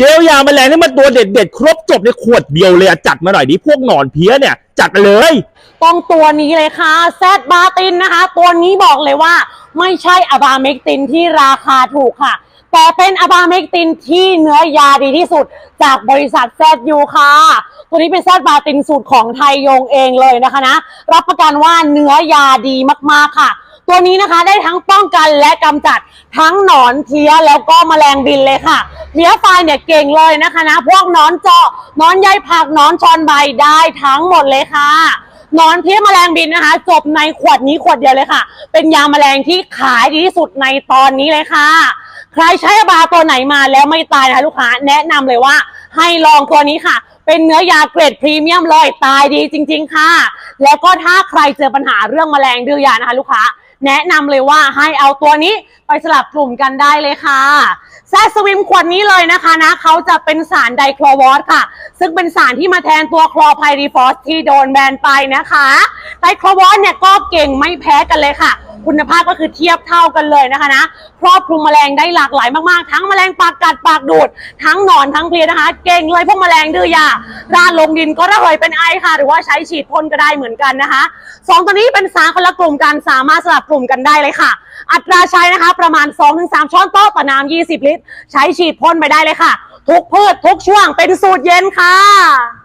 เจลยาแมลงนี่มันตัวเด็ดๆ ครบจบในขวดเดียวเลยอะจัดมาหน่อยดิพวกหนอนเพี้ยเนี่ย จัดเลย ต้องตัวนี้เลยค่ะแซดบาตินนะคะ ตัวนี้บอกเลยว่า ไม่ใช่อะบาเมกตินที่ราคาถูกค่ะ แต่เป็นอะบาเมกตินที่เนื้อยาดีที่สุด จากบริษัทแซดยูค่ะ ตัวนี้เป็นแซดบาตินสูตรของไทยยงเองเลยนะคะนะ รับประกันว่าเนื้อยาดีมากๆค่ะตัวนี้นะคะได้ทั้งป้องกันและกำจัดทั้งหนอนเพี้ยแล้วก็แมลงบินเลยค่ะ เพี้ยไฟเนี่ยเก่งเลยนะคะนะ พวกนอนจาะนอนใยผักนอนชอนใบได้ทั้งหมดเลยค่ะนอนเพี้ยแมลงบินนะคะ จบในขวดนี้ขวดเดียวเลยค่ะ เป็นยาแมลงที่ขายดีที่สุดในตอนนี้เลยค่ะ ใครใช้บาตัวไหนมาแล้วไม่ตายนะคะลูกค้าแนะนำเลยว่า ให้ลองตัวนี้ค่ะ เป็นเนื้อยาเกรดพรีเมียมเลยตายดีจริง ๆ ค่ะ แล้วก็ถ้าใครเจอปัญหาเรื่องแมลงดื้อยานะคะลูกค้า แนะนำเลยว่าให้เอาตัวนี้ไปสลับกลุ่มกันได้เลยค่ะแซสวิมขวดนี้เลยนะคะนะเขาจะเป็นสารไดโคลวอสค่ะ ซึ่งเป็นสารที่มาแทนตัวคลอไพรีฟอสที่โดนแบนไปนะคะไดโคลวอสเนี่ยก็เก่งไม่แพ้กันเลยค่ะ คุณภาพก็คือเทียบเท่ากันเลยนะคะนะครอบคลุมแมลงได้หลากหลายมากๆ ทั้งแมลงปากกัดปากดูด ทั้งหนอนทั้งเพลียนะคะ เก่งเลยพวกแมลงดื้อยาด้านลงดินก็ระเหยเป็นไอค่ะ หรือว่าใช้ฉีดพ่นก็ได้เหมือนกันนะคะสองตัวนี้เป็นสารคนละกลุ่มกันสามารถสลับกลุ่มกันได้เลยค่ะ อัตราใช้นะคะประมาณ 2-3 ช้อนโต๊ะต่อน้ำ20 ลิตร ใช้ฉีดพ่นไปได้เลยค่ะ ทุกพืชทุกช่วงเป็นสูตรเย็นค่ะ